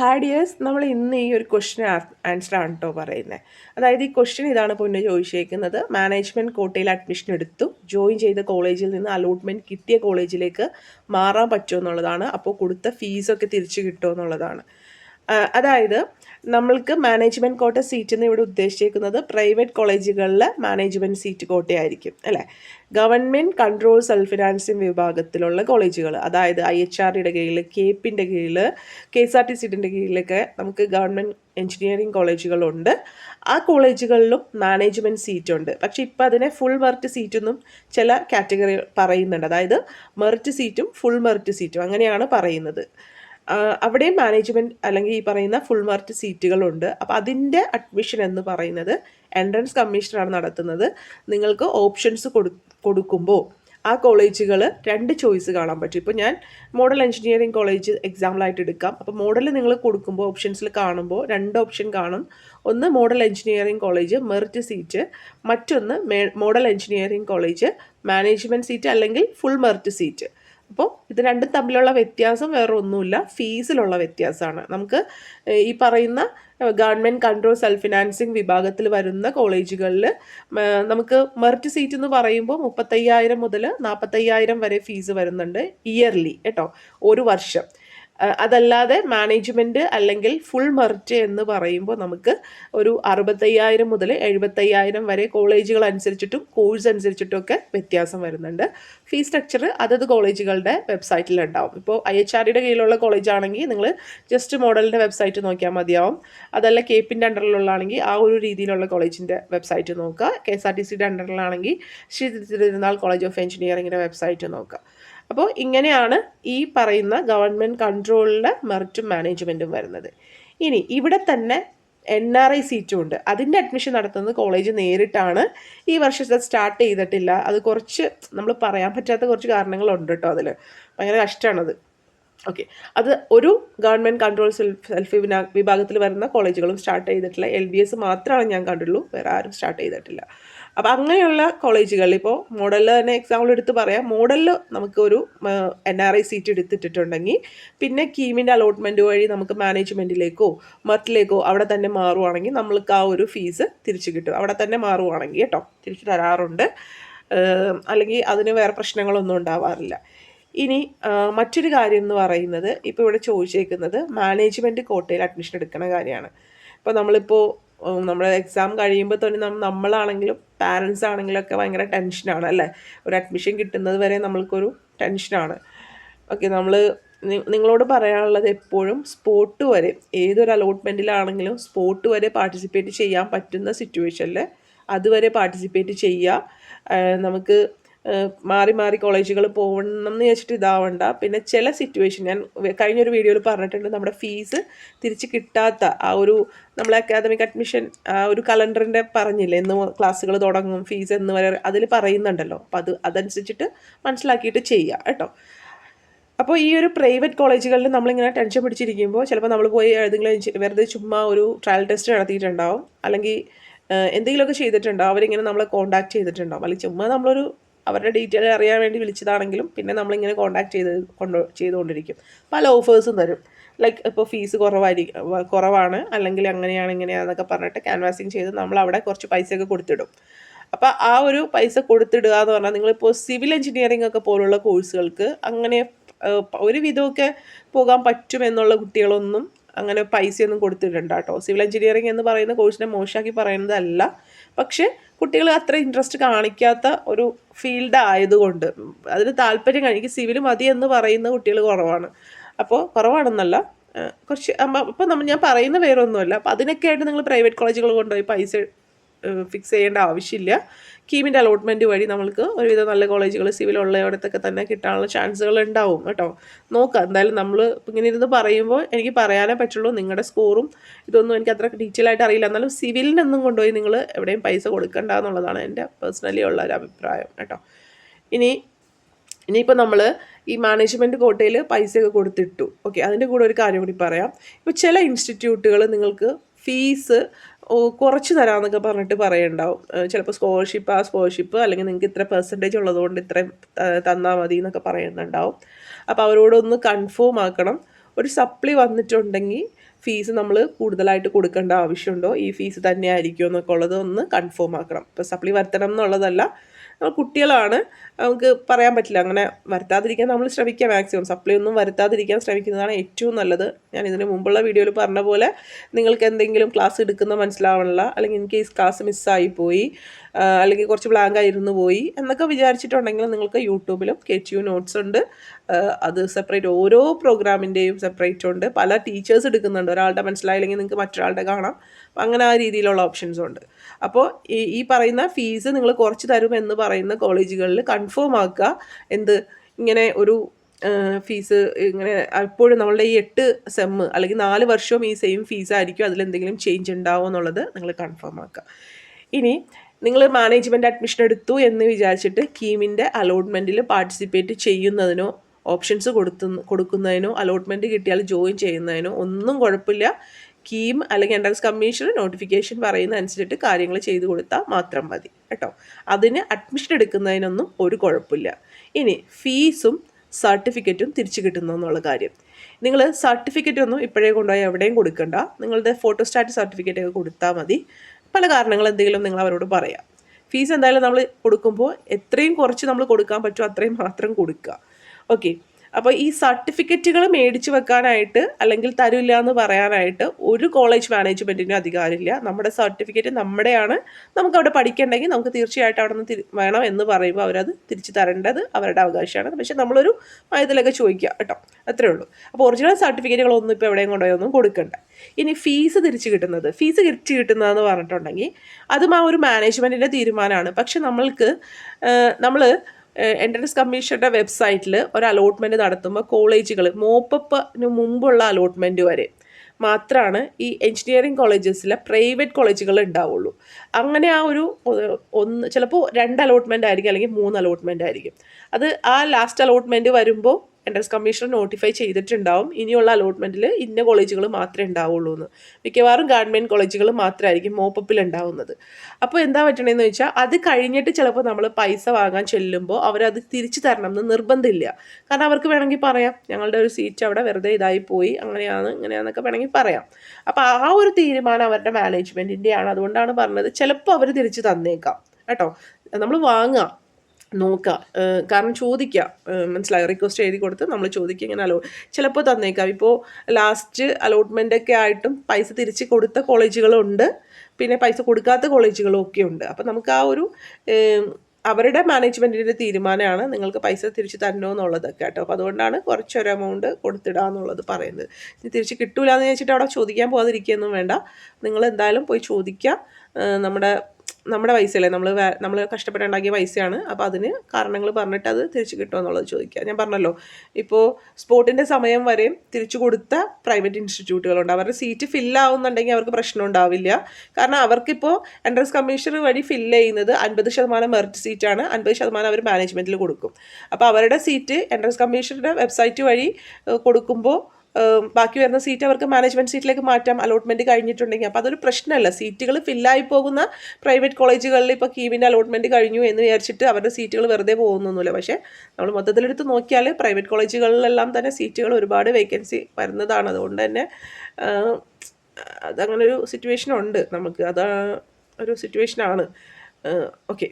ഹാഡിയേഴ്സ് നമ്മൾ ഇന്ന് ഈ ഒരു ക്വസ്റ്റ്യൻ ആൻസർ ആണ് കേട്ടോ പറയുന്നത് അതായത് ഈ ക്വസ്റ്റ്യൻ ഇതാണ് പൊന്നു ചോദിച്ചേക്കുന്നത്. മാനേജ്മെന്റ് കോട്ടയിൽ അഡ്മിഷൻ എടുത്തു. ജോയിൻ ചെയ്ത കോളേജിൽ നിന്ന് അലോട്ട്മെന്റ് കിട്ടിയ കോളേജിലേക്ക് മാറാൻ പറ്റുമോ എന്നുള്ളതാണ്. അപ്പോൾ കൊടുത്ത ഫീസൊക്കെ തിരിച്ചു കിട്ടുമോ എന്നുള്ളതാണ്. അതായത് നമ്മൾക്ക് മാനേജ്മെന്റ് കോട്ട സീറ്റ് എന്ന് ഇവിടെ ഉദ്ദേശിക്കുന്നത് പ്രൈവറ്റ് കോളേജുകളിലെ മാനേജ്മെന്റ് സീറ്റ് കോട്ടയായിരിക്കും അല്ലേ? ഗവൺമെന്റ് കൺട്രോൾ സെൽഫ് ഫിനാൻസിങ് വിഭാഗത്തിലുള്ള കോളേജുകൾ അതായത് ഐ എച്ച് ആറിന്റെ കീഴിൽ കേപ്പിന്റെ കീഴിൽ കെ എസ് ആർ ടി സിന്റെ കീഴിലൊക്കെ നമുക്ക് ഗവൺമെന്റ് എഞ്ചിനീയറിംഗ് കോളേജുകളുണ്ട് ആ കോളേജുകളിലും മാനേജ്മെന്റ് സീറ്റ് ഉണ്ട് പക്ഷേ ഇപ്പം അതിനെ ഫുൾ മെറിറ്റ് സീറ്റൊന്നും ചില കാറ്റഗറി പറയുന്നുണ്ട്. അതായത് മെറിറ്റ് സീറ്റും ഫുൾ മെറിറ്റ് സീറ്റും അങ്ങനെയാണ് പറയുന്നത്. ആ, അവിടെയും മാനേജ്മെന്റ് അല്ലെങ്കിൽ ഈ പറയുന്ന ഫുൾ മാർക്ക് സീറ്റുകളുണ്ട് അപ്പോൾ അതിന്റെ അഡ്മിഷൻ എന്ന് പറയുന്നത് എൻട്രൻസ് കമ്മീഷനാണ് നടത്തുന്നത്. നിങ്ങൾക്ക് ഓപ്ഷൻസ് കൊടു കൊടുക്കുമ്പോൾ ആ കോളേജുകൾ രണ്ട് ചോയ്സ് കാണാൻ പറ്റും. ഇപ്പോൾ ഞാൻ മോഡൽ എഞ്ചിനീയറിംഗ് കോളേജ് എക്സാമ്പിളായിട്ട് എടുക്കാം. അപ്പോൾ മോഡൽ നിങ്ങൾ കൊടുക്കുമ്പോൾ ഓപ്ഷൻസിൽ കാണുമ്പോൾ രണ്ട് ഓപ്ഷൻ കാണും. ഒന്ന് model engineering college merit seat മറ്റൊന്ന് model engineering college management seat അല്ലെങ്കിൽ ഫുൾ മെറിറ്റ് സീറ്റ് അപ്പോൾ ഇത് രണ്ടും തമ്മിലുള്ള വ്യത്യാസം വേറെ ഒന്നുമില്ല ഫീസിലുള്ള വ്യത്യാസമാണ്. നമുക്ക് ഈ പറയുന്ന ഗവൺമെന്റ് കൺട്രോൾ സെൽഫ് ഫിനാൻസിങ് വിഭാഗത്തിൽ വരുന്ന കോളേജുകളിൽ നമുക്ക് മെറിറ്റ് സീറ്റ് എന്ന് പറയുമ്പോൾ മുപ്പത്തയ്യായിരം മുതൽ നാൽപ്പത്തയ്യായിരം വരെ ഫീസ് വരുന്നുണ്ട് ഇയർലി കേട്ടോ ഒരു വർഷം. അതല്ലാതെ മാനേജ്മെന്റ് അല്ലെങ്കിൽ ഫുൾ മെറിറ്റ് എന്ന് പറയുമ്പോൾ നമുക്ക് ഒരു അറുപത്തയ്യായിരം മുതൽ എഴുപത്തയ്യായിരം വരെ കോളേജുകൾ അനുസരിച്ചിട്ടും കോഴ്സ് അനുസരിച്ചിട്ടും ഒക്കെ വ്യത്യാസം വരുന്നുണ്ട്. ഫീസ് സ്ട്രക്ചർ അതത് കോളേജുകളുടെ വെബ്സൈറ്റിൽ ഉണ്ടാവും ഇപ്പോൾ ഐ എച്ച് ആർ ഡിയുടെ കീഴിലുള്ള കോളേജ് ആണെങ്കിൽ നിങ്ങൾ ജസ്റ്റ് മോഡലിന്റെ വെബ്സൈറ്റ് നോക്കിയാൽ മതിയാവും. അതല്ല കെ പിന്റെ അണ്ടറിലുള്ളതാണെങ്കിൽ ആ ഒരു രീതിയിലുള്ള കോളേജിന്റെ വെബ്സൈറ്റ് നോക്കുക. കെ എസ് ആർ ടി സിയുടെ അണ്ടറിലാണെങ്കിൽ ശ്രീ തിരുനാൾ കോളേജ് ഓഫ് എഞ്ചിനീയറിങ്ങിന്റെ വെബ്സൈറ്റ് നോക്കുക. അപ്പോൾ ഇങ്ങനെയാണ് ഈ പറയുന്ന ഗവൺമെന്റ് കൺട്രോളിലെ മെറിറ്റും മാനേജ്മെന്റും വരുന്നത്. ഇനി ഇവിടെ തന്നെ എൻ ആർ ഐ സീറ്റും ഉണ്ട്. അതിന്റെ അഡ്മിഷൻ നടത്തുന്നത് കോളേജ് നേരിട്ടാണ്. ഈ വർഷത്തെ സ്റ്റാർട്ട് ചെയ്തിട്ടില്ല. അത് കുറച്ച് നമ്മൾ പറയാൻ പറ്റാത്ത കുറച്ച് കാരണങ്ങളുണ്ട് കേട്ടോ അതിൽ ഭയങ്കര കഷ്ടമാണത് ഓക്കെ അത് ഒരു ഗവൺമെന്റ് കൺട്രോൾ സെൽഫ് വിഭാഗത്തിൽ വരുന്ന കോളേജുകളും സ്റ്റാർട്ട് ചെയ്തിട്ടില്ല. എൽ ബി എസ് മാത്രമാണ് ഞാൻ കണ്ടുള്ളൂ. വേറെ ആരും സ്റ്റാർട്ട് ചെയ്തിട്ടില്ല. അപ്പോൾ അങ്ങനെയുള്ള കോളേജുകളിൽ ഇപ്പോൾ മോഡലിൽ തന്നെ എക്സാമ്പിൾ എടുത്ത് പറയാം. മോഡലിൽ നമുക്കൊരു എൻ ആർ ഐ സീറ്റ് എടുത്തിട്ടുണ്ടെങ്കിൽ പിന്നെ കീമിന്റെ അലോട്ട്മെന്റ് വഴി നമുക്ക് മാനേജ്മെന്റിലേക്കോ മറ്റിലേക്കോ അവിടെ തന്നെ മാറുവാണെങ്കിൽ നമ്മൾക്ക് ആ ഒരു ഫീസ് തിരിച്ചു കിട്ടും. അവിടെ തന്നെ മാറുവാണെങ്കിൽ കേട്ടോ തിരിച്ചു തരാറുണ്ട്. അല്ലെങ്കിൽ അതിന് വേറെ പ്രശ്നങ്ങളൊന്നും ഉണ്ടാവാറില്ല. ഇനി മറ്റൊരു കാര്യം എന്ന് പറയുന്നത് ഇപ്പോൾ ഇവിടെ ചോദിച്ചേക്കുന്നത് മാനേജ്മെന്റ് കോട്ടയിൽ അഡ്മിഷൻ എടുക്കുന്ന കാര്യമാണ്. ഇപ്പോൾ നമ്മളിപ്പോൾ നമ്മുടെ എക്സാം കഴിയുമ്പോൾ തന്നെ നമ്മളാണെങ്കിലും പാരൻസ് ആണെങ്കിലും ഒക്കെ ഭയങ്കര ടെൻഷനാണ് അല്ലേ? ഒരു അഡ്മിഷൻ കിട്ടുന്നത് വരെ നമ്മൾക്കൊരു ടെൻഷനാണ് ഓക്കെ നമ്മൾ നിങ്ങളോട് പറയാനുള്ളത് എപ്പോഴും സ്പോട്ട് വരെ ഏതൊരു അലോട്ട്മെന്റിലാണെങ്കിലും സ്പോട്ട് വരെ പാർട്ടിസിപ്പേറ്റ് ചെയ്യാൻ പറ്റുന്ന സിറ്റുവേഷനിൽ അതുവരെ പാർട്ടിസിപ്പേറ്റ് ചെയ്യുക നമുക്ക് മാറി മാറി കോളേജുകൾ പോകണം എന്ന് വെച്ചിട്ട് ഇതാവണ്ട. പിന്നെ ചില സിറ്റുവേഷൻ ഞാൻ കഴിഞ്ഞൊരു വീഡിയോയിൽ പറഞ്ഞിട്ടുണ്ട് നമ്മുടെ ഫീസ് തിരിച്ച് കിട്ടാത്ത ആ ഒരു നമ്മളെ അക്കാദമിക് അഡ്മിഷൻ ആ ഒരു കലണ്ടറിന്റെ പറഞ്ഞില്ലേ എന്ന് ക്ലാസ്സുകൾ തുടങ്ങും ഫീസ് എന്ന് വരെ അതിൽ പറയുന്നുണ്ടല്ലോ. അപ്പം അത് അതനുസരിച്ചിട്ട് മനസ്സിലാക്കിയിട്ട് ചെയ്യുക കേട്ടോ. അപ്പോൾ ഈ ഒരു പ്രൈവറ്റ് കോളേജുകളിൽ നമ്മളിങ്ങനെ ടെൻഷൻ പിടിച്ചിരിക്കുമ്പോൾ ചിലപ്പോൾ നമ്മൾ പോയി ഏതെങ്കിലും വെറുതെ ചുമ്മാ ഒരു ട്രയൽ ടെസ്റ്റ് നടത്തിയിട്ടുണ്ടാവും. അല്ലെങ്കിൽ എന്തെങ്കിലുമൊക്കെ ചെയ്തിട്ടുണ്ടാവും. അവരിങ്ങനെ നമ്മളെ കോൺടാക്ട് ചെയ്തിട്ടുണ്ടാവും. അല്ലെങ്കിൽ ചുമ്മാ നമ്മളൊരു അവരുടെ ഡീറ്റെയിൽ അറിയാൻ വേണ്ടി വിളിച്ചതാണെങ്കിലും പിന്നെ നമ്മളിങ്ങനെ കോൺടാക്ട് ചെയ്ത് കൊണ്ട് ചെയ്തുകൊണ്ടിരിക്കും. പല ഓഫേഴ്സും തരും. ലൈക്ക് ഇപ്പോൾ ഫീസ് കുറവായിരിക്കും കുറവാണ്. അല്ലെങ്കിൽ അങ്ങനെയാണ് ഇങ്ങനെയാണെന്നൊക്കെ പറഞ്ഞിട്ട് ക്യാൻവാസിങ് ചെയ്ത് നമ്മൾ അവിടെ കുറച്ച് പൈസയൊക്കെ കൊടുത്തിടും. അപ്പോൾ ആ ഒരു പൈസ കൊടുത്തിടുക എന്ന് പറഞ്ഞാൽ നിങ്ങളിപ്പോൾ സിവിൽ എഞ്ചിനീയറിംഗ് ഒക്കെ പോലുള്ള കോഴ്സുകൾക്ക് അങ്ങനെ ഒരു വിധമൊക്കെ പോകാൻ പറ്റുമെന്നുള്ള കുട്ടികളൊന്നും അങ്ങനെ പൈസയൊന്നും കൊടുത്തിട്ടുണ്ട് കേട്ടോ. സിവിൽ എഞ്ചിനീയറിംഗ് എന്ന് പറയുന്ന കോഴ്സിനെ മോശമാക്കി പറയുന്നതല്ല. പക്ഷേ കുട്ടികൾ അത്ര ഇൻട്രസ്റ്റ് കാണിക്കാത്ത ഒരു ഫീൽഡ് ആയതുകൊണ്ട് അതിന് താല്പര്യം കാണിക്കും. സിവിൽ മതി എന്ന് പറയുന്ന കുട്ടികൾ കുറവാണ്. അപ്പോൾ കുറവാണെന്നല്ല കുറച്ച് അപ്പോൾ നമ്മൾ ഞാൻ പറയുന്ന വേറെ ഒന്നുമല്ല അപ്പോൾ അതിനൊക്കെ ആയിട്ട് നിങ്ങൾ പ്രൈവറ്റ് കോളേജുകൾ കൊണ്ടുപോയി പൈസ ഫിക്സ് ചെയ്യേണ്ട ആവശ്യമില്ല. കീമിന്റെ അലോട്ട്മെന്റ് വഴി നമുക്ക് ഒരുവിധം നല്ല കോളേജുകൾ സിവിൽ ഉള്ളയിടത്തൊക്കെ തന്നെ കിട്ടാനുള്ള ചാൻസുകൾ ഉണ്ടാവും കേട്ടോ. നോക്കാം എന്തായാലും നമ്മൾ ഇങ്ങനെ ഇരുന്ന് പറയുമ്പോൾ എനിക്ക് പറയാനേ പറ്റുള്ളൂ. നിങ്ങളുടെ സ്കോറും ഇതൊന്നും എനിക്ക് അത്ര ഡീറ്റെയിൽ ആയിട്ട് അറിയില്ല. എന്നാലും സിവിലിനൊന്നും കൊണ്ടുപോയി നിങ്ങൾ എവിടെയും പൈസ കൊടുക്കണ്ട എന്നുള്ളതാണ് എന്റെ പേഴ്സണലി ഉള്ള ഒരു അഭിപ്രായം കേട്ടോ. ഇനി ഇനിയിപ്പോൾ നമ്മൾ ഈ മാനേജ്മെന്റ് കോട്ടയിൽ പൈസയൊക്കെ കൊടുത്തിട്ടു. ഓക്കെ അതിന്റെ കൂടെ ഒരു കാര്യം കൂടി പറയാം. ഇപ്പോൾ ചില ഇൻസ്റ്റിറ്റ്യൂട്ടുകൾ നിങ്ങൾക്ക് ഫീസ് കുറച്ച് തരാമെന്നൊക്കെ പറഞ്ഞിട്ട് പറയുണ്ടാവും. ചിലപ്പോൾ സ്കോളർഷിപ്പ് ആ സ്കോളർഷിപ്പ് അല്ലെങ്കിൽ നിങ്ങൾക്ക് ഇത്ര പെർസെന്റേജ് ഉള്ളതുകൊണ്ട് ഇത്രയും തന്നാൽ മതി എന്നൊക്കെ പറയുന്നുണ്ടാവും. അപ്പോൾ അവരോടൊന്ന് കൺഫേം ആക്കണം. ഒരു സപ്ലി വന്നിട്ടുണ്ടെങ്കിൽ ഫീസ് നമ്മൾ കൂടുതലായിട്ട് കൊടുക്കേണ്ട ആവശ്യമുണ്ടോ? ഈ ഫീസ് തന്നെ ആയിരിക്കുമോ എന്നൊക്കെ ഉള്ളത് ഒന്ന് കൺഫേം ആക്കണം. ഇപ്പോൾ സപ്ലി വരുത്തണം എന്നുള്ളതല്ല നമ്മൾ കുട്ടികളാണ്. നമുക്ക് പറയാൻ പറ്റില്ല. അങ്ങനെ വരുത്താതിരിക്കാൻ നമ്മൾ ശ്രമിക്കുക മാക്സിമം. സപ്ലൈ ഒന്നും വരുത്താതിരിക്കാൻ ശ്രമിക്കുന്നതാണ് ഏറ്റവും നല്ലത്. ഞാൻ ഇതിന് മുമ്പുള്ള വീഡിയോയിൽ പറഞ്ഞ പോലെ നിങ്ങൾക്ക് എന്തെങ്കിലും ക്ലാസ് എടുക്കുന്ന മനസ്സിലാവണില്ല അല്ലെങ്കിൽ ഇൻ കേസ് ക്ലാസ് മിസ്സായി പോയി അല്ലെങ്കിൽ കുറച്ച് ബ്ലാങ്ക് ആയിരുന്നു പോയി എന്നൊക്കെ വിചാരിച്ചിട്ടുണ്ടെങ്കിൽ നിങ്ങൾക്ക് യൂട്യൂബിലും കെ ടി യു നോട്ട്സ് ഉണ്ട്. അത് സെപ്പറേറ്റ് ഓരോ പ്രോഗ്രാമിന്റെയും സെപ്പറേറ്റ് ഉണ്ട്. പല ടീച്ചേഴ്സ് എടുക്കുന്നുണ്ട്. ഒരാളുടെ മനസ്സിലായില്ലെങ്കിൽ നിങ്ങൾക്ക് മറ്റൊരാളുടെ കാണാം. അങ്ങനെ ആ രീതിയിലുള്ള ഓപ്ഷൻസ് ഉണ്ട്. അപ്പോൾ ഈ പറയുന്ന ഫീസ് നിങ്ങൾ കുറച്ച് തരും എന്ന് പറയുന്ന കോളേജുകളിൽ കൺഫേം ആക്കുക. എന്ത്? ഇങ്ങനെ ഒരു ഫീസ് ഇങ്ങനെ എപ്പോഴും നമ്മളുടെ ഈ എട്ട് സെമ്മ് അല്ലെങ്കിൽ നാല് വർഷവും ഈ സെയിം ഫീസ് ആയിരിക്കും അതിലെന്തെങ്കിലും ചേഞ്ച് ഉണ്ടാവും എന്നുള്ളത് നിങ്ങൾ കൺഫേം ആക്കുക. ഇനി നിങ്ങൾ മാനേജ്മെന്റ് അഡ്മിഷൻ എടുത്തു എന്ന് വിചാരിച്ചിട്ട് കീമിന്റെ അലോട്ട്മെന്റിൽ പാർട്ടിസിപ്പേറ്റ് ചെയ്യുന്നതിനോ ഓപ്ഷൻസ് കൊടുത്തു കൊടുക്കുന്നതിനോ അലോട്ട്മെന്റ് കിട്ടിയാൽ ജോയിൻ ചെയ്യുന്നതിനോ ഒന്നും കുഴപ്പമില്ല. കീം അല്ലെങ്കിൽ എൻട്രൻസ് കമ്മീഷന് നോട്ടിഫിക്കേഷൻ പറയുന്ന അനുസരിച്ചിട്ട് കാര്യങ്ങൾ ചെയ്തു കൊടുത്താൽ മാത്രം മതി കേട്ടോ. അതിന് അഡ്മിഷൻ എടുക്കുന്നതിനൊന്നും ഒരു കുഴപ്പമില്ല. ഇനി ഫീസും സർട്ടിഫിക്കറ്റും തിരിച്ചു കിട്ടുന്നു എന്നുള്ള കാര്യം. നിങ്ങൾ സർട്ടിഫിക്കറ്റ് ഒന്നും ഇപ്പോഴേ കൊണ്ടുപോയി എവിടെയും കൊടുക്കണ്ട. നിങ്ങളുടെ ഫോട്ടോസ്റ്റാറ്റ് സർട്ടിഫിക്കറ്റ് ഒക്കെ കൊടുത്താൽ മതി. പല കാരണങ്ങൾ എന്തെങ്കിലും നിങ്ങൾ അവരോട് പറയാം. ഫീസ് എന്തായാലും നമ്മൾ കൊടുക്കുമ്പോൾ എത്രയും കുറച്ച് നമ്മൾ കൊടുക്കാൻ പറ്റുമോ അത്രയും മാത്രം കൊടുക്കുക. ഓക്കെ അപ്പോൾ ഈ സർട്ടിഫിക്കറ്റുകൾ മേടിച്ചു വെക്കാനായിട്ട് അല്ലെങ്കിൽ തരില്ല എന്ന് പറയാനായിട്ട് ഒരു കോളേജ് മാനേജ്മെന്റിനും അധികാരമില്ല. നമ്മുടെ സർട്ടിഫിക്കറ്റ് നമ്മുടെയാണ്. നമുക്ക് അവിടെ പഠിക്കേണ്ടെങ്കിൽ നമുക്ക് തീർച്ചയായിട്ടും അവിടെ നിന്ന് വേണം എന്ന് പറയുമ്പോൾ അവരത് തിരിച്ചു തരേണ്ടത് അവരുടെ അവകാശമാണ്. പക്ഷേ നമ്മളൊരു മയത്തിലൊക്കെ ചോദിക്കുക കേട്ടോ. അത്രേ ഉള്ളൂ. അപ്പോൾ ഒറിജിനൽ സർട്ടിഫിക്കറ്റുകളൊന്നും ഇപ്പോൾ എവിടെയും കൊണ്ടുപോയൊന്നും കൊടുക്കണ്ട. ഇനി ഫീസ് തിരിച്ചു കിട്ടുന്നത്. ഫീസ് തിരിച്ചു കിട്ടുന്നതെന്ന് പറഞ്ഞിട്ടുണ്ടെങ്കിൽ അതും ആ ഒരു മാനേജ്മെന്റിന്റെ തീരുമാനമാണ്. പക്ഷെ നമ്മൾക്ക് നമ്മൾ എൻട്രൻസ് കമ്മീഷന്റെ വെബ്സൈറ്റിൽ ഒരു അലോട്ട്മെന്റ് നടത്തുമ്പോൾ കോളേജുകൾ മോപ്പപ്പിന് മുമ്പുള്ള അലോട്ട്മെന്റ് വരെ മാത്രമാണ് ഈ എഞ്ചിനീയറിംഗ് കോളേജസിലെ പ്രൈവറ്റ് കോളേജുകൾ ഉണ്ടാവുള്ളൂ അങ്ങനെ ആ ഒരു ഒന്ന് ചിലപ്പോൾ രണ്ട് അലോട്ട്മെന്റ് ആയിരിക്കും അല്ലെങ്കിൽ മൂന്ന് അലോട്ട്മെന്റ് ആയിരിക്കും. അത് ആ ലാസ്റ്റ് അലോട്ട്മെന്റ് വരുമ്പോൾ എൻട്രൻസ് കമ്മീഷണർ നോട്ടിഫൈ ചെയ്തിട്ടുണ്ടാവും. ഇനിയുള്ള അലോട്ട്മെന്റിൽ ഇന്ന കോളേജുകൾ മാത്രമേ ഉണ്ടാവുള്ളൂ എന്ന് മിക്കവാറും ഗവൺമെന്റ് കോളേജുകൾ മാത്രമായിരിക്കും മോപ്പപ്പിൽ ഉണ്ടാവുന്നത്. അപ്പോൾ എന്താ പറ്റണേന്ന് വെച്ചാൽ അത് കഴിഞ്ഞിട്ട് ചിലപ്പോൾ നമ്മൾ പൈസ വാങ്ങാൻ ചെല്ലുമ്പോൾ അവരത് തിരിച്ചു തരണം എന്ന് നിർബന്ധമില്ല. കാരണം അവർക്ക് വേണമെങ്കിൽ പറയാം ഞങ്ങളുടെ ഒരു സീറ്റ് അവിടെ വെറുതെ ഇതായി പോയി അങ്ങനെയാണ് ഇങ്ങനെയാണെന്നൊക്കെ വേണമെങ്കിൽ പറയാം. അപ്പോൾ ആ ഒരു തീരുമാനം അവരുടെ മാനേജ്മെന്റിന്റെയാണ് അതുകൊണ്ടാണ് പറഞ്ഞത് ചിലപ്പോൾ അവർ തിരിച്ചു തന്നേക്കാം. കേട്ടോ? നമ്മൾ വാങ്ങുക നോക്കുക കാരണം ചോദിക്കുക മനസ്സിലായി? റിക്വസ്റ്റ് എഴുതി കൊടുത്ത് നമ്മൾ ചോദിക്കുക ഇങ്ങനെ അലോ ചിലപ്പോൾ തന്നേക്കാം. ഇപ്പോൾ ലാസ്റ്റ് അലോട്ട്മെന്റ് ഒക്കെ ആയിട്ടും പൈസ തിരിച്ച് കൊടുത്ത കോളേജുകളുണ്ട് പിന്നെ പൈസ കൊടുക്കാത്ത കോളേജുകളും ഒക്കെ ഉണ്ട്. അപ്പം നമുക്ക് ആ ഒരു അവരുടെ മാനേജ്മെന്റിന്റെ തീരുമാനമാണ് നിങ്ങൾക്ക് പൈസ തിരിച്ച് തരണോ എന്നുള്ളതൊക്കെ കേട്ടോ. അപ്പോൾ അതുകൊണ്ടാണ് കുറച്ചൊരു എമൗണ്ട് കൊടുത്തിടുക എന്നുള്ളത് പറയുന്നത്. ഇനി തിരിച്ച് കിട്ടൂല എന്ന് ചോദിച്ചിട്ട് അവിടെ ചോദിക്കാൻ പോകാതിരിക്കുകയൊന്നും വേണ്ട. നിങ്ങൾ എന്തായാലും പോയി ചോദിക്കുക നമ്മുടെ നമ്മുടെ പൈസയല്ലേ? നമ്മൾ നമ്മൾ കഷ്ടപ്പെട്ടുണ്ടാക്കിയ പൈസയാണ്. അപ്പോൾ അതിന് കാരണങ്ങൾ പറഞ്ഞിട്ട് അത് തിരിച്ചു കിട്ടുമോ എന്നുള്ളത് ചോദിക്കുക. ഞാൻ പറഞ്ഞല്ലോ. ഇപ്പോൾ സ്പോർട്ടിന്റെ സമയം വരെ തിരിച്ചു കൊടുത്ത പ്രൈവറ്റ് ഇൻസ്റ്റിറ്റ്യൂട്ടുകളുണ്ട്. അവരുടെ സീറ്റ് ഫില്ലാവുന്നുണ്ടെങ്കിൽ അവർക്ക് പ്രശ്നം ഉണ്ടാവില്ല. കാരണം അവർക്കിപ്പോൾ എൻട്രൻസ് കമ്മീഷൻ വഴി ഫില്ല് ചെയ്യുന്നത് അൻപത് ശതമാനം മെറിറ്റ് സീറ്റാണ്. അൻപത് ശതമാനം അവർ മാനേജ്മെന്റിൽ കൊടുക്കും. അപ്പോൾ അവരുടെ സീറ്റ് എൻട്രൻസ് കമ്മീഷന്റെ വെബ്സൈറ്റ് വഴി കൊടുക്കുമ്പോൾ ബാക്കി വരുന്ന സീറ്റ് അവർക്ക് മാനേജ്മെന്റ് സീറ്റിലേക്ക് മാറ്റാം. അലോട്ട്മെന്റ് കഴിഞ്ഞിട്ടുണ്ടെങ്കിൽ. അപ്പോൾ അതൊരു പ്രശ്നമല്ല. സീറ്റുകൾ ഫില്ലായി പോകുന്ന പ്രൈവറ്റ് കോളേജുകളിൽ ഇപ്പോൾ കീമിന്റെ അലോട്ട്മെന്റ് കഴിഞ്ഞു എന്ന് വിചാരിച്ചിട്ട് അവരുടെ സീറ്റുകൾ വെറുതെ പോകുന്നൊന്നുമില്ല. പക്ഷേ നമ്മൾ മൊത്തത്തിലെടുത്ത് നോക്കിയാൽ പ്രൈവറ്റ് കോളേജുകളിലെല്ലാം തന്നെ സീറ്റുകൾ ഒരുപാട് വേക്കൻസി വരുന്നതാണ്. അതുകൊണ്ട് തന്നെ അതങ്ങനെ ഒരു സിറ്റുവേഷൻ ഉണ്ട്. നമുക്ക് അത് ഒരു സിറ്റുവേഷനാണ് ഓക്കെ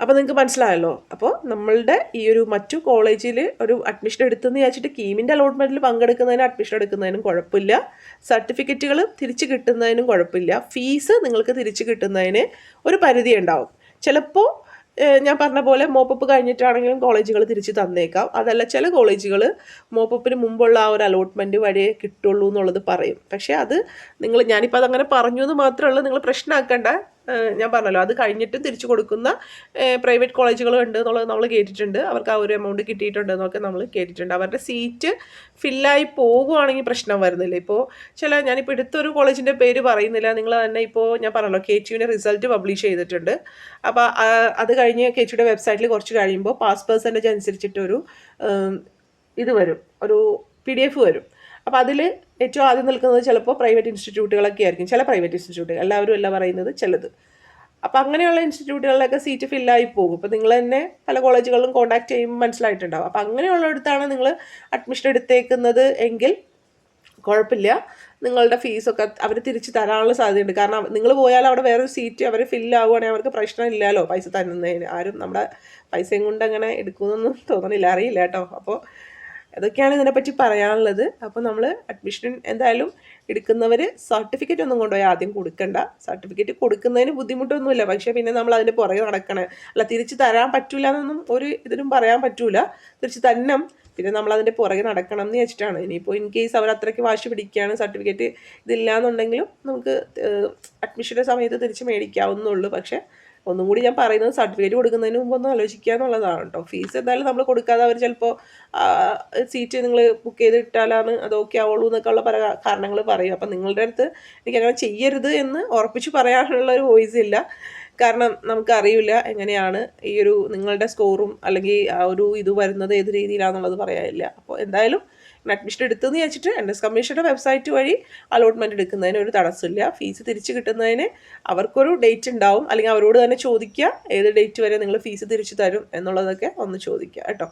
അപ്പോൾ നിങ്ങൾക്ക് മനസ്സിലായല്ലോ. അപ്പോൾ നമ്മളുടെ ഈ ഒരു മറ്റു കോളേജിൽ ഒരു അഡ്മിഷൻ എടുത്തെന്ന് വിചാരിച്ചിട്ട് കീമിന്റെ അലോട്ട്മെന്റിൽ പങ്കെടുക്കുന്നതിനും അഡ്മിഷൻ എടുക്കുന്നതിനും കുഴപ്പമില്ല. സർട്ടിഫിക്കറ്റുകൾ തിരിച്ച് കിട്ടുന്നതിനും കുഴപ്പമില്ല. ഫീസ് നിങ്ങൾക്ക് തിരിച്ച് കിട്ടുന്നതിന് ഒരു പരിധി ഉണ്ടാവും. ചിലപ്പോൾ ഞാൻ പറഞ്ഞ പോലെ മോപ്പപ്പ് കഴിഞ്ഞിട്ടാണെങ്കിലും കോളേജുകൾ തിരിച്ച് തന്നേക്കാം. അതല്ല ചില കോളേജുകൾ മോപ്പപ്പിന് മുമ്പുള്ള ആ ഒരു അലോട്ട്മെന്റ് വഴിയേ കിട്ടുള്ളൂ എന്നുള്ളത് പറയും. പക്ഷേ അത് നിങ്ങൾ ഞാനിപ്പോൾ അതങ്ങനെ പറഞ്ഞു എന്ന് മാത്രമല്ല നിങ്ങൾ പ്രശ്നമാക്കേണ്ട. ഞാൻ പറഞ്ഞല്ലോ അത് കഴിഞ്ഞിട്ടും തിരിച്ചു കൊടുക്കുന്ന പ്രൈവറ്റ് കോളേജുകളും ഉണ്ട് എന്നുള്ളത് നമ്മൾ കേട്ടിട്ടുണ്ട്. അവർക്ക് ആ ഒരു എമൗണ്ട് കിട്ടിയിട്ടുണ്ട് എന്നൊക്കെ നമ്മൾ കേട്ടിട്ടുണ്ട്. അവരുടെ സീറ്റ് ഫില്ലായി പോകുവാണെങ്കിൽ പ്രശ്നം വരുന്നില്ല. ഇപ്പോൾ ചില ഞാനിപ്പോൾ എടുത്തൊരു കോളേജിന്റെ പേര് പറയുന്നില്ല. നിങ്ങൾ തന്നെ ഇപ്പോൾ ഞാൻ പറഞ്ഞല്ലോ കെ ടിയുടെ റിസൾട്ട് പബ്ലിഷ് ചെയ്തിട്ടുണ്ട്. അപ്പോൾ അത് കഴിഞ്ഞ് കെ ടിയുടെ വെബ്സൈറ്റിൽ കുറച്ച് കഴിയുമ്പോൾ പാസ് പെർസെന്റേജ് അനുസരിച്ചിട്ടൊരു ഇത് വരും. ഒരു പി ഡി എഫ് വരും. അപ്പോൾ അതിൽ ഏറ്റവും ആദ്യം നിൽക്കുന്നത് ചിലപ്പോൾ പ്രൈവറ്റ് ഇൻസ്റ്റിറ്റ്യൂട്ടുകളൊക്കെ ആയിരിക്കും. ചില പ്രൈവറ്റ് ഇൻസ്റ്റിറ്റ്യൂട്ടുകൾ എല്ലാവരും എല്ലാം പറയുന്നത് ചിലത്. അപ്പോൾ അങ്ങനെയുള്ള ഇൻസ്റ്റിറ്റ്യൂട്ടുകളിലൊക്കെ സീറ്റ് ഫില്ലായി പോകും. അപ്പോൾ നിങ്ങൾ തന്നെ പല കോളേജുകളിലും കോൺടാക്ട് ചെയ്യുമ്പോൾ മനസ്സിലായിട്ടുണ്ടാവും. അപ്പോൾ അങ്ങനെയുള്ളിടത്താണ് നിങ്ങൾ അഡ്മിഷൻ എടുത്തേക്കുന്നത് എങ്കിൽ കുഴപ്പമില്ല. നിങ്ങളുടെ ഫീസൊക്കെ അവർ തിരിച്ച് തരാനുള്ള സാധ്യതയുണ്ട്. കാരണം നിങ്ങൾ പോയാൽ അവിടെ വേറൊരു സീറ്റ് അവർ ഫില്ലാവുകയാണെങ്കിൽ അവർക്ക് പ്രശ്നമില്ലല്ലോ പൈസ തരുന്നതിന്. ആരും നമ്മുടെ പൈസയും കൊണ്ട് അങ്ങനെ എടുക്കുമെന്നൊന്നും തോന്നണില്ല. അറിയില്ല കേട്ടോ. അപ്പോൾ അതൊക്കെയാണ് ഇതിനെപ്പറ്റി പറയാനുള്ളത്. അപ്പോൾ നമ്മൾ അഡ്മിഷൻ എന്തായാലും എടുക്കുന്നവർ സർട്ടിഫിക്കറ്റ് ഒന്നും കൊണ്ടുപോയി ആദ്യം കൊടുക്കണ്ട. സർട്ടിഫിക്കറ്റ് കൊടുക്കുന്നതിന് ബുദ്ധിമുട്ടൊന്നുമില്ല. പക്ഷേ പിന്നെ നമ്മൾ അതിന്റെ പുറകെ നടക്കണേ. അല്ല തിരിച്ച് തരാൻ പറ്റൂല എന്നൊന്നും ഒരു ഇതിനും പറയാൻ പറ്റൂല. തിരിച്ച് തന്നെ പിന്നെ നമ്മൾ അതിന്റെ പുറകെ നടക്കണം എന്ന് വെച്ചിട്ടാണ് ഇനിയിപ്പോൾ ഇൻ കേസ് അവർ അത്രയ്ക്ക് വാശി പിടിക്കുകയാണ് സർട്ടിഫിക്കറ്റ് ഇതില്ല എന്നുണ്ടെങ്കിലും നമുക്ക് അഡ്മിഷന്റെ സമയത്ത് തിരിച്ച് മേടിക്കാവുന്നുള്ളൂ പക്ഷേ ഒന്നും കൂടി ഞാൻ പറയുന്നത് സർട്ടിഫിക്കറ്റ് കൊടുക്കുന്നതിന് മുമ്പ് ഒന്ന് ആലോചിക്കുക എന്നുള്ളതാണ് കേട്ടോ. ഫീസ് എന്തായാലും നമ്മൾ കൊടുക്കാതെ അവർ ചിലപ്പോൾ സീറ്റ് നിങ്ങൾ ബുക്ക് ചെയ്തിട്ടാലാണ് അത് ഓക്കെ ആവുള്ളൂ എന്നൊക്കെ ഉള്ള പല കാരണങ്ങൾ പറയും. അപ്പം നിങ്ങളുടെ അടുത്ത് എനിക്ക് അങ്ങനെ ചെയ്യരുത് എന്ന് ഉറപ്പിച്ച് പറയാനുള്ള ഒരു വോയിസ് ഇല്ല. കാരണം നമുക്കറിയില്ല എങ്ങനെയാണ് ഈ ഒരു നിങ്ങളുടെ സ്കോറും അല്ലെങ്കിൽ ആ ഒരു ഇത് വരുന്നത് ഏത് രീതിയിലാണെന്നുള്ളത് പറയാനില്ല. അപ്പോൾ എന്തായാലും അഡ്മിഷൻ എടുത്തെന്ന് വെച്ചിട്ട് എൻ എസ് കമ്മീഷന്റെ വെബ്സൈറ്റ് വഴി അലോട്ട്മെന്റ് എടുക്കുന്നതിന് ഒരു തടസ്സമില്ല. ഫീസ് തിരിച്ച് കിട്ടുന്നതിന് അവർക്കൊരു ഡേറ്റ് ഉണ്ടാവും. അല്ലെങ്കിൽ അവരോട് തന്നെ ചോദിക്കുക ഏത് ഡേറ്റ് വരെ നിങ്ങൾ ഫീസ് തിരിച്ചു തരും എന്നുള്ളതൊക്കെ ഒന്ന് ചോദിക്കുക കേട്ടോ.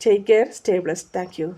Take care stay bless thank you